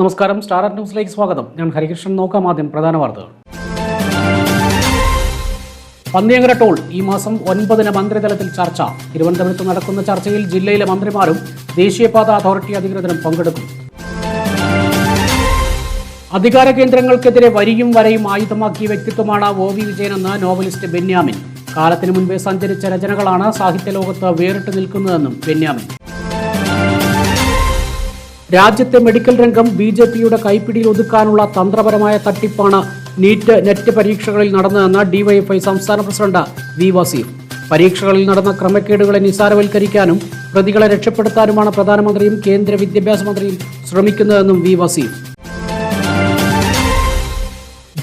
നമസ്കാരം. സ്റ്റാർ ന്യൂസിലേക്ക് സ്വാഗതം. ഞാൻ ഹരികൃഷ്ണൻ. നോക്കാം ആദ്യം പ്രധാന വാർത്തകൾ. പന്നിയങ്കര ടോൾ ഈ മാസം ഒൻപതിന് മന്ത്രിതലത്തിൽ ചർച്ച. തിരുവനന്തപുരത്ത് നടക്കുന്ന ചർച്ചയിൽ ജില്ലയിലെ മന്ത്രിമാരും ദേശീയപാത അതോറിറ്റി അധികൃതരും പങ്കെടുക്കും. അധികാര കേന്ദ്രങ്ങൾക്കെതിരെ വരിയും വരയും ആയുധമാക്കിയ വ്യക്തിത്വമാണ് ഒ വി വിജയനെന്ന് നോവലിസ്റ്റ് ബെന്യാമിൻ. കാലത്തിനു മുൻപേ സഞ്ചരിച്ച രചനകളാണ് സാഹിത്യ സാഹിത്യലോകത്ത് വേറിട്ട് നിൽക്കുന്നതെന്നും ബെന്യാമിൻ. രാജ്യത്തെ മെഡിക്കൽ രംഗം ബി ജെ പിയുടെ കൈപ്പിടിയിൽ ഒതുക്കാനുള്ള തന്ത്രപരമായ തട്ടിപ്പാണ് നീറ്റ് നെറ്റ് പരീക്ഷകളിൽ നടന്നതെന്ന് ഡിവൈഎഫ്ഐ സംസ്ഥാന പ്രസിഡന്റ് വി വസീം. പരീക്ഷകളിൽ നടന്ന ക്രമക്കേടുകളെ നിസാരവൽക്കരിക്കാനും പ്രതികളെ രക്ഷപ്പെടുത്താനുമാണ് പ്രധാനമന്ത്രിയും കേന്ദ്ര വിദ്യാഭ്യാസ മന്ത്രിയും ശ്രമിക്കുന്നതെന്നും വി വസീം.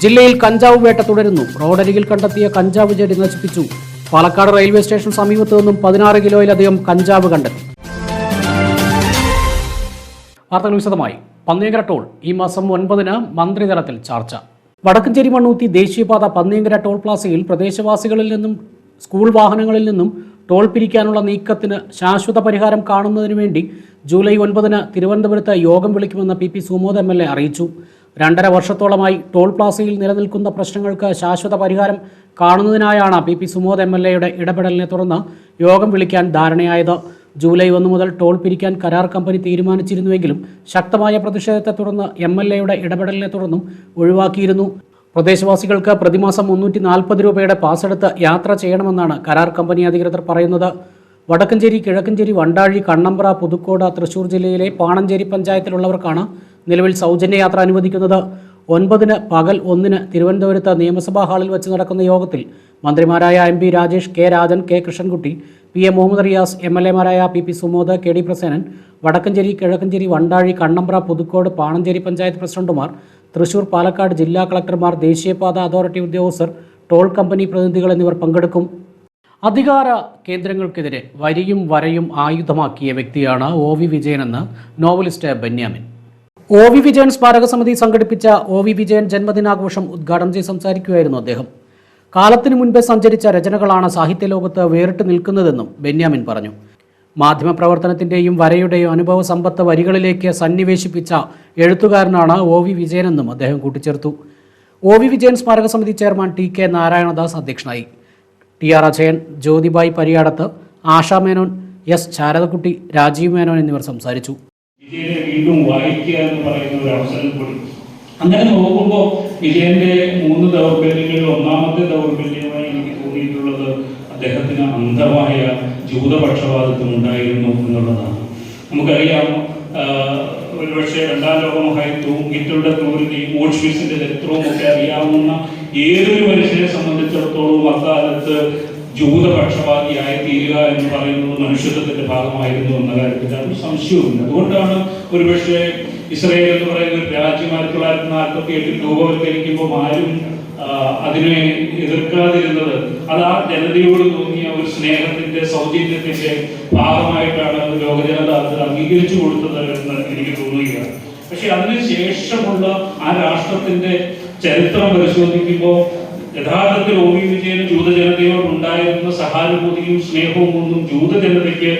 ജില്ലയിൽ കഞ്ചാവ് വേട്ട തുടരുന്നു. റോഡരികിൽ കണ്ടെത്തിയ കഞ്ചാവ് ചെടി നശിപ്പിച്ചു. പാലക്കാട് റെയിൽവേ സ്റ്റേഷൻ സമീപത്തു നിന്നും പതിനാറ് കിലോയിലധികം കഞ്ചാവ് കണ്ടെത്തി. വാർത്തകൾ വിശദമായി പന്നിയങ്കര ടോൾ ഈ മാസം ഒൻപതിന് മന്ത്രിതലത്തിൽ ചർച്ച. വടക്കഞ്ചേരി മണ്ണൂത്തി ദേശീയപാത പന്നിയങ്കര ടോൾ പ്ലാസയിൽ പ്രദേശവാസികളിൽ നിന്നും സ്കൂൾ വാഹനങ്ങളിൽ നിന്നും ടോൾ പിരിക്കാനുള്ള നീക്കത്തിന് ശാശ്വത പരിഹാരം കാണുന്നതിന് വേണ്ടി ജൂലൈ ഒൻപതിന് തിരുവനന്തപുരത്ത് യോഗം വിളിക്കുമെന്ന് P P Sumod M L A അറിയിച്ചു. രണ്ടര വർഷത്തോളമായി ടോൾ പ്ലാസയിൽ നിലനിൽക്കുന്ന പ്രശ്നങ്ങൾക്ക് ശാശ്വത പരിഹാരം കാണുന്നതിനായാണ് P P Sumod M L എയുടെ ഇടപെടലിനെ തുടർന്ന് യോഗം വിളിക്കാൻ ധാരണയായത്. ജൂലൈ ഒന്ന് മുതൽ ടോൾ പിരിക്കാൻ കരാർ കമ്പനി തീരുമാനിച്ചിരുന്നുവെങ്കിലും ശക്തമായ പ്രതിഷേധത്തെ തുടർന്ന് എം എൽ എയുടെ ഇടപെടലിനെ തുടർന്നും ഒഴിവാക്കിയിരുന്നു. പ്രദേശവാസികൾക്ക് പ്രതിമാസം മുന്നൂറ്റി നാൽപ്പത് രൂപയുടെ പാസ് എടുത്ത് യാത്ര ചെയ്യണമെന്നാണ് കരാർ കമ്പനി അധികൃതർ പറയുന്നത്. വടക്കഞ്ചേരി കിഴക്കഞ്ചേരി വണ്ടാഴി കണ്ണമ്പ്ര പുതുക്കോട് തൃശൂർ ജില്ലയിലെ പാണഞ്ചേരി പഞ്ചായത്തിലുള്ളവർക്കാണ് നിലവിൽ സൗജന്യ യാത്ര അനുവദിക്കുന്നത്. ഒൻപതിന് പകൽ ഒന്നിന് തിരുവനന്തപുരത്ത് നിയമസഭാ ഹാളിൽ വെച്ച് നടക്കുന്ന യോഗത്തിൽ മന്ത്രിമാരായ M P Rajesh K Rajan K Krishnankutty P A Muhammad Riyas M L എമാരായ P P Sumod K D Prasenan Vadakkanchery Kizhakkanchery Vandazhi Kannambra Puthukkode Panancheri panchayat പ്രസിഡന്റുമാർ തൃശൂർ പാലക്കാട് ജില്ലാ കളക്ടർമാർ ദേശീയപാത അതോറിറ്റി ഉദ്യോഗസ്ഥർ ടോൾ കമ്പനി പ്രതിനിധികൾ എന്നിവർ പങ്കെടുക്കും. അധികാര കേന്ദ്രങ്ങൾക്കെതിരെ വരിയും വരയും ആയുധമാക്കിയ വ്യക്തിയാണ് O V വിജയനെന്ന് novelist Benyamin. O V Vijayan സ്മാരക സമിതി സംഘടിപ്പിച്ച ഒ വി വിജയൻ ജന്മദിനാഘോഷം ഉദ്ഘാടനം ചെയ്ത് സംസാരിക്കുകയായിരുന്നു അദ്ദേഹം. കാലത്തിനു മുൻപേ സഞ്ചരിച്ച രചനകളാണ് സാഹിത്യ ലോകത്ത് വേറിട്ട് നിൽക്കുന്നതെന്നും ബെന്യാമിൻ പറഞ്ഞു. മാധ്യമപ്രവർത്തനത്തിന്റെയും വരയുടെയും അനുഭവ സമ്പത്ത് വരികളിലേക്ക് സന്നിവേശിപ്പിച്ച എഴുത്തുകാരനാണ് ഒ വി വിജയനെന്നും അദ്ദേഹം കൂട്ടിച്ചേർത്തു. ഒ വി വിജയൻ സ്മാരക സമിതി ചെയർമാൻ ടി കെ നാരായണദാസ് അധ്യക്ഷനായി. T R Ajayan Jyothibai Pariyadath Asha Menon S Saradakutty Rajeev Menon എന്നിവർ സംസാരിച്ചു. വിജയനെ വീണ്ടും വായിക്കുക എന്ന് പറയുന്ന ഒരു അവസരം കൂടി അങ്ങനെ നോക്കുമ്പോൾ വിജയന്റെ മൂന്ന് ദൗർബല്യങ്ങളിൽ ഒന്നാമത്തെ ദൗർബല്യമായി എനിക്ക് തോന്നിയിട്ടുള്ളത് അദ്ദേഹത്തിന് അന്ധമായ ജൂതപക്ഷപാതത്വം ഉണ്ടായിരുന്നു എന്നുള്ളതാണ്. നമുക്കറിയാം ഒരുപക്ഷെ രണ്ടാം ലോകമഹായുദ്ധവും ഹിറ്റുടെ ക്രൂരതയും ഓഷ്വിസിന്റെ ചരിത്രവും ഒക്കെ അറിയാവുന്ന ഏതൊരു മനുഷ്യനെ സംബന്ധിച്ചിടത്തോളം അക്കാലത്ത് ജൂതപക്ഷപാതിയായി തീരുക എന്ന് പറയുന്നത് മനുഷ്യത്വത്തിന്റെ ഭാഗമായിരുന്നു എന്ന കാര്യത്തിൽ അത് സംശയവുമില്ല. അതുകൊണ്ടാണ് ഒരുപക്ഷെ ഇസ്രയേൽ എന്ന് പറയുന്ന ഒരു രാജ്യം ആയിരത്തി തൊള്ളായിരത്തി നാൽപ്പത്തി എട്ടിൽ രൂപവത്കരിക്കുമ്പോൾ ആരും അതിനെ എതിർക്കാതിരുന്നത് അത് ആ ജനതയോട് തോന്നിയ ഒരു സ്നേഹത്തിന്റെ സൗജന്യത്തിന്റെ ഭാഗമായിട്ടാണ് ലോകജനത അത് അംഗീകരിച്ചു കൊടുത്തത് എന്ന് എനിക്ക് തോന്നുകയാണ്. പക്ഷെ അതിനുശേഷമുള്ള ആ രാഷ്ട്രത്തിന്റെ ചരിത്രം പരിശോധിക്കുമ്പോൾ യഥാർത്ഥത്തിൽ ഒ വി വിജയന് ജൂതജനതയോട് ഉണ്ടായിരുന്ന സഹാനുഭൂതിയും സ്നേഹവും ഒന്നും ജൂതജനതയ്ക്ക്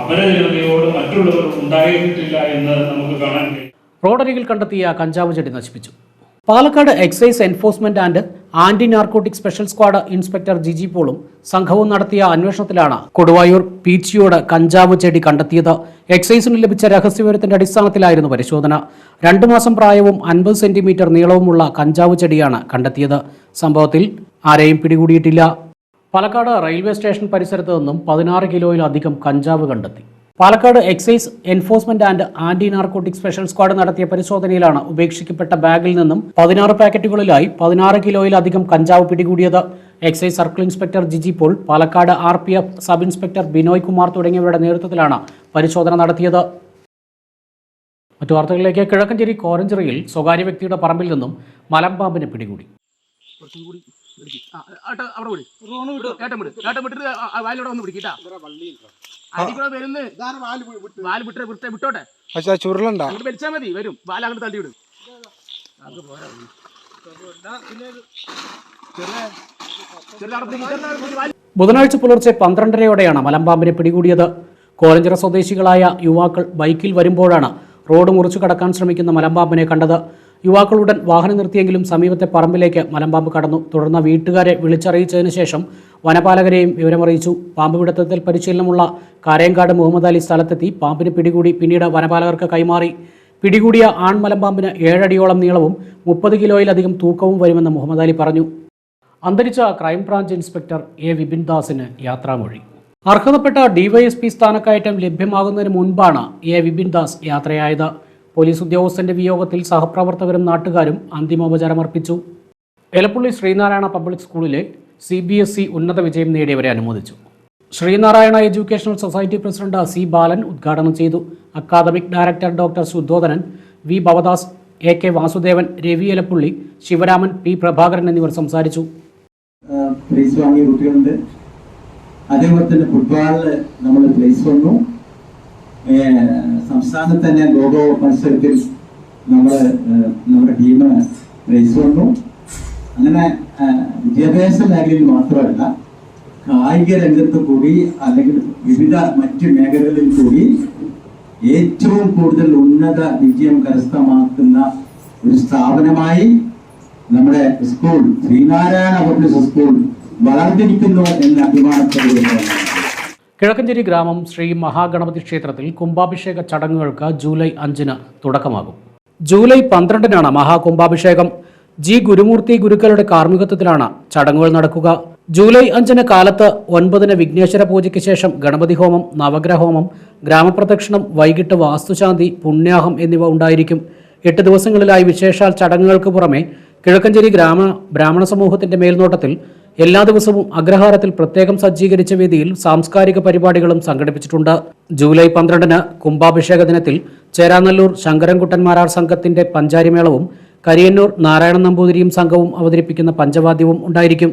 അപരജനതയോട് മറ്റുള്ളവർ ഉണ്ടായിരുന്നിട്ടില്ല എന്ന് നമുക്ക് കാണാൻ കഴിയും. റോഡരികിൽ കണ്ടെത്തിയ കഞ്ചാവ് ചെടി നശിപ്പിച്ചു. Palakkad excise enforcement and anti narcotic special squad inspector Jiji പോളും സംഘവും നടത്തിയ അന്വേഷണത്തിലാണ് കൊടുവായൂർ പീച്ചിയോട് കഞ്ചാവ് ചെടി കണ്ടെത്തിയത്. എക്സൈസിന് ലഭിച്ച രഹസ്യവിവരത്തിന്റെ അടിസ്ഥാനത്തിലായിരുന്നു പരിശോധന. രണ്ടു മാസം പ്രായവും അൻപത് സെന്റിമീറ്റർ നീളവുമുള്ള കഞ്ചാവ് ചെടിയാണ് കണ്ടെത്തിയത്. സംഭവത്തിൽ ആരെയും പിടികൂടിയിട്ടില്ല. പാലക്കാട് റെയിൽവേ സ്റ്റേഷൻ പരിസരത്ത് നിന്നും പതിനാറ് കിലോയിലധികം കഞ്ചാവ് കണ്ടെത്തി. Palakkad excise enforcement and anti narcotic special squad നടത്തിയ പരിശോധനയിലാണ് ഉപേക്ഷിക്കപ്പെട്ട ബാഗിൽ നിന്നും പതിനാറ് പാക്കറ്റുകളിലായി പതിനാറ് കിലോയിലധികം കഞ്ചാവ് പിടികൂടിയത്. Excise circle inspector Jiji Paul Palakkad R P F sub inspector Binoy Kumar തുടങ്ങിയവരുടെ നേതൃത്വത്തിലാണ് പരിശോധന നടത്തിയത്. മറ്റു വാർത്തകളിലേക്ക് കിഴക്കഞ്ചേരി കോരഞ്ചിറയിൽ സ്വകാര്യ വ്യക്തിയുടെ പറമ്പിൽ നിന്നും മലമ്പാമ്പിനെ പിടികൂടി. അവിടെ വിട്. വിട്. വിട്ടിട്ട് ആ- ആ വാലിലൂടെ വന്ന് പിടിക്കട്ടാ അതിക്കൂടെ വരുന്ന് വാൽ വിട്ടേ. വിട്ടേ വിട്ടോട്ടെ. പക്ഷെ ചുരുളുണ്ടാ. അങ്ങോട്ട് വലിച്ചാൽ മതി വരും. വാല അങ്ങോട്ട് തള്ളി വിടും. അത് പോരാ. ബുധനാഴ്ച പുലർച്ചെ പന്ത്രണ്ടരയോടെയാണ് മലമ്പാമ്പിനെ പിടികൂടിയത്. കോലഞ്ചിറ സ്വദേശികളായ യുവാക്കൾ ബൈക്കിൽ വരുമ്പോഴാണ് റോഡ് മുറിച്ചു കടക്കാൻ ശ്രമിക്കുന്ന മലമ്പാമ്പിനെ കണ്ടത്. യുവാക്കളുടൻ വാഹനം നിർത്തിയെങ്കിലും സമീപത്തെ പറമ്പിലേക്ക് മലമ്പാമ്പ് കടന്നു. തുടർന്ന് വീട്ടുകാരെ വിളിച്ചറിയിച്ചതിന് ശേഷം വനപാലകരെയും വിവരമറിയിച്ചു. പാമ്പ് പിടുത്തത്തിൽ പരിശീലനമുള്ള കാരയങ്കാട് മുഹമ്മദ് അലി സ്ഥലത്തെത്തി. പാമ്പിന് പിടികൂടി പിന്നീട് വനപാലകർക്ക് കൈമാറി. പിടികൂടിയ ആൺമലമ്പാമ്പിന് ഏഴടിയോളം നീളവും മുപ്പത് കിലോയിലധികം തൂക്കവും വരുമെന്ന് മുഹമ്മദ് അലി പറഞ്ഞു. അന്തരിച്ച crime branch inspector A Vipin ദാസിന് യാത്രാമൊഴി. അർഹതപ്പെട്ട ഡിവൈഎസ്പി സ്ഥാനക്കയറ്റം ലഭ്യമാകുന്നതിന് മുൻപാണ് എ വിപിൻ ദാസ് യാത്രയായത്. പോലീസ് ഉദ്യോഗസ്ഥന്റെ വിയോഗത്തിൽ സഹപ്രവർത്തകരും നാട്ടുകാരും അന്തിമോപചാരമർപ്പിച്ചു എലപ്പുള്ളി ശ്രീനാരായണ പബ്ലിക് സ്കൂളിലെ സി ബി എസ് ഇ ഉന്നത വിജയം നേടിയവരെ അനുമോദിച്ചു. Sreenarayana educational society president C Balan ഉദ്ഘാടനം ചെയ്തു. Academic director doctor Suddhodhanan V Bhavadas A K Vasudevan Ravi Elappully Sivaraman P Prabhakaran എന്നിവർ സംസാരിച്ചു. അതേപോലെ തന്നെ ഫുട്ബോളിൽ നമ്മൾ പ്ലേസ് വന്നു. സംസ്ഥാനത്ത് തന്നെ ലോകോ മത്സരത്തിൽ നമ്മൾ നമ്മുടെ ടീം പ്രൈസ് വന്നു അങ്ങനെ വിദ്യാഭ്യാസ മേഖലയിൽ മാത്രമല്ല കായിക രംഗത്ത് കൂടി അല്ലെങ്കിൽ വിവിധ മറ്റ് മേഖലകളിൽ കൂടി ഏറ്റവും കൂടുതൽ ഉന്നത വിജയം കരസ്ഥമാക്കുന്ന ഒരു സ്ഥാപനമായി നമ്മുടെ സ്കൂൾ ശ്രീനാരായണ പബ്ലിക് സ്കൂൾ വളർന്നിരിക്കുന്നു എന്ന അഭിമാനത്തോടെ. കിഴക്കഞ്ചേരി ഗ്രാമം ശ്രീ മഹാഗണപതി ക്ഷേത്രത്തിൽ കുംഭാഭിഷേക ചടങ്ങുകൾക്ക് ജൂലൈ അഞ്ചിന് തുടക്കമാകും. ജൂലൈ പന്ത്രണ്ടിനാണ് മഹാകുംഭാഭിഷേകം. ജി ഗുരുമൂർത്തി ഗുരുക്കളുടെ കാർമ്മികത്വത്തിലാണ് ചടങ്ങുകൾ നടക്കുക. ജൂലൈ അഞ്ചിന് കാലത്ത് ഒൻപതിന് വിഘ്നേശ്വര പൂജയ്ക്ക് ശേഷം ഗണപതി ഹോമം നവഗ്രഹ ഹോമം ഗ്രാമപ്രദക്ഷിണം വൈകിട്ട് വാസ്തുശാന്തി പുണ്യാഹം എന്നിവ ഉണ്ടായിരിക്കും. എട്ട് ദിവസങ്ങളിലായി വിശേഷാൽ ചടങ്ങുകൾക്ക് പുറമെ കിഴക്കഞ്ചേരി ഗ്രാമ ബ്രാഹ്മണ സമൂഹത്തിന്റെ മേൽനോട്ടത്തിൽ എല്ലാ ദിവസവും അഗ്രഹാരത്തിൽ പ്രത്യേകം സജ്ജീകരിച്ച വേദിയിൽ സാംസ്കാരിക പരിപാടികളും സംഘടിപ്പിച്ചിട്ടുണ്ട്. ജൂലൈ പന്ത്രണ്ടിന് കുംഭാഭിഷേക ദിനത്തിൽ ചേരാനല്ലൂർ ശങ്കരൻകുട്ടന്മാരാർ സംഘത്തിന്റെ പഞ്ചാരിമേളവും കരിയന്നൂർ നാരായണൻ നമ്പൂതിരിയും സംഘവും അവതരിപ്പിക്കുന്ന പഞ്ചവാദ്യവും ഉണ്ടായിരിക്കും.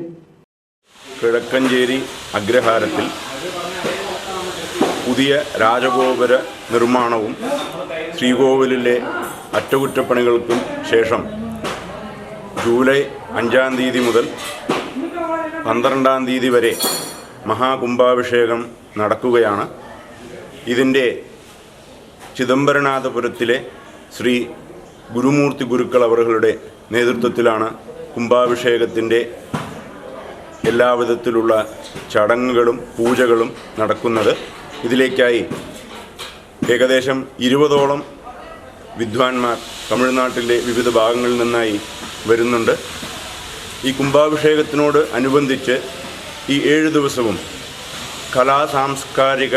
കിഴക്കഞ്ചേരി അഗ്രഹാരത്തിൽ പുതിയ രാജഗോപുര നിർമ്മാണവും ശ്രീകോവിലിലെ അറ്റകുറ്റപ്പണികൾക്കും ശേഷം ജൂലൈ അഞ്ചാം തീയതി മുതൽ പന്ത്രണ്ടാം തീയതി വരെ മഹാകുംഭാഭിഷേകം നടക്കുകയാണ്. ഇതിന്റെ ചിദംബരനാഥപുരത്തിലെ ശ്രീ ഗുരുമൂർത്തി ഗുരുക്കൾ അവരുടെ നേതൃത്വത്തിലാണ് കുംഭാഭിഷേകത്തിന്റെ എല്ലാവിധത്തിലുള്ള ചടങ്ങുകളും പൂജകളും നടക്കുന്നത്. ഇതിലേക്കായി ഏകദേശം ഇരുപതോളം വിദ്വാൻമാർ തമിഴ്നാട്ടിലെ വിവിധ ഭാഗങ്ങളിൽ നിന്നായി വരുന്നുണ്ട്. ഈ കുംഭാഭിഷേകത്തിനോട് അനുബന്ധിച്ച് ഈ ഏഴ് ദിവസവും കലാ സാംസ്കാരിക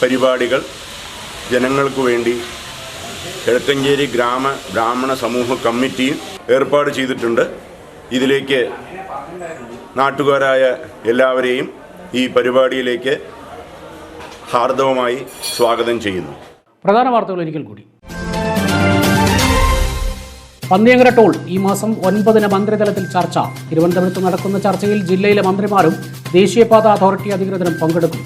പരിപാടികൾ ജനങ്ങൾക്ക് വേണ്ടി കിഴക്കഞ്ചേരി ഗ്രാമ ബ്രാഹ്മണ സമൂഹ കമ്മിറ്റിയും ഏർപ്പാട് ചെയ്തിട്ടുണ്ട്. ഇതിലേക്ക് നാട്ടുകാരായ എല്ലാവരെയും ഈ പരിപാടിയിലേക്ക് ഹാർദവമായി സ്വാഗതം ചെയ്യുന്നു. പ്രധാന വാർത്തകൾ ഒരിക്കൽ കൂടി. പന്നിയങ്കര ടോൾ. ഈ മാസം ഒൻപതിന് മന്ത്രിതലത്തിൽ ചർച്ച. തിരുവനന്തപുരത്ത് നടക്കുന്ന ചർച്ചയിൽ ജില്ലയിലെ മന്ത്രിമാരും ദേശീയപാത അതോറിറ്റി അധികൃതരും പങ്കെടുക്കും.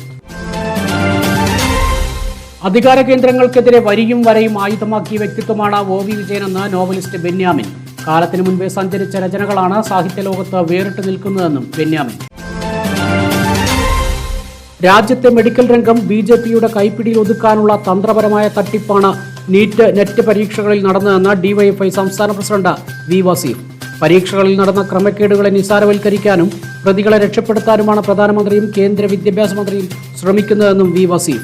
അധികാര കേന്ദ്രങ്ങൾക്കെതിരെ വരിയും വരയും ആയുധമാക്കിയ വ്യക്തിത്വമാണ് ഒ വി വിജയനെന്ന് നോവലിസ്റ്റ് ബെന്യാമിൻ. കാലത്തിനു മുൻപേ സഞ്ചരിച്ച രചനകളാണ് സാഹിത്യ സാഹിത്യലോകത്ത് വേറിട്ട് നിൽക്കുന്നതെന്നും ബെന്യാമിൻ. രാജ്യത്തെ മെഡിക്കൽ രംഗം ബി ജെ പിയുടെ കൈപ്പിടിയിൽ ഒതുക്കാനുള്ള തന്ത്രപരമായ തട്ടിപ്പാണ് നീറ്റ് നെറ്റ് പരീക്ഷകളിൽ നടന്നതെന്ന് ഡിവൈഎഫ്ഐ സംസ്ഥാന പ്രസിഡന്റ് വി വസീം. പരീക്ഷകളിൽ നടന്ന ക്രമക്കേടുകളെ നിസാരവൽക്കരിക്കാനും പ്രതികളെ രക്ഷപ്പെടുത്താനുമാണ് പ്രധാനമന്ത്രിയും കേന്ദ്ര വിദ്യാഭ്യാസ മന്ത്രിയും ശ്രമിക്കുന്നതെന്നും വി വസീം.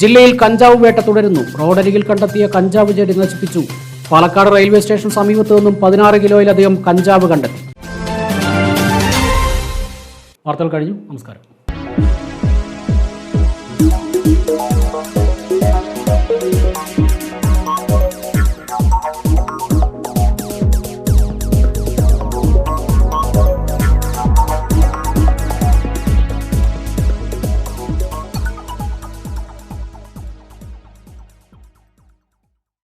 ജില്ലയിൽ കഞ്ചാവ് വേട്ട തുടരുന്നു. റോഡരികിൽ കണ്ടെത്തിയ കഞ്ചാവ് ചെടി നശിപ്പിച്ചു. പാലക്കാട് റെയിൽവേ സ്റ്റേഷൻ സമീപത്തു നിന്നും പതിനാറ് കിലോയിലധികം കഞ്ചാവ് കണ്ടെത്തി. വാർത്തകൾ കഴിഞ്ഞു. നമസ്കാരം.